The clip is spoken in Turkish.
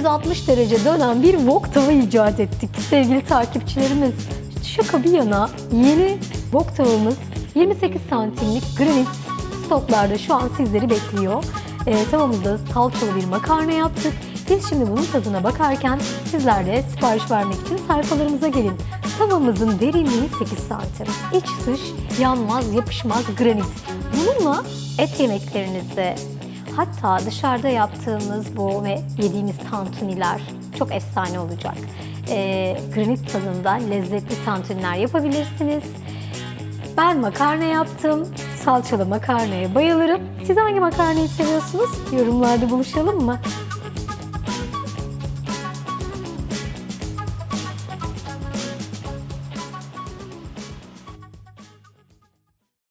360 derece dönen bir wok tava icat ettik sevgili takipçilerimiz. Şaka bir yana yeni wok tavamız 28 santimlik granit stoklarda şu an sizleri bekliyor. Ee, tavamızda salçalı bir makarna yaptık. Biz şimdi bunun tadına bakarken sizler de sipariş vermek için sayfalarımıza gelin. Tavamızın derinliği 8 santim. İç dış yanmaz yapışmaz granit. Bununla et yemeklerinizi hatta dışarıda yaptığımız bu ve yediğimiz tantuniler çok efsane olacak. Ee, granit tadında lezzetli tantuniler yapabilirsiniz. Ben makarna yaptım. Salçalı makarnaya bayılırım. Siz hangi makarnayı seviyorsunuz? Yorumlarda buluşalım mı?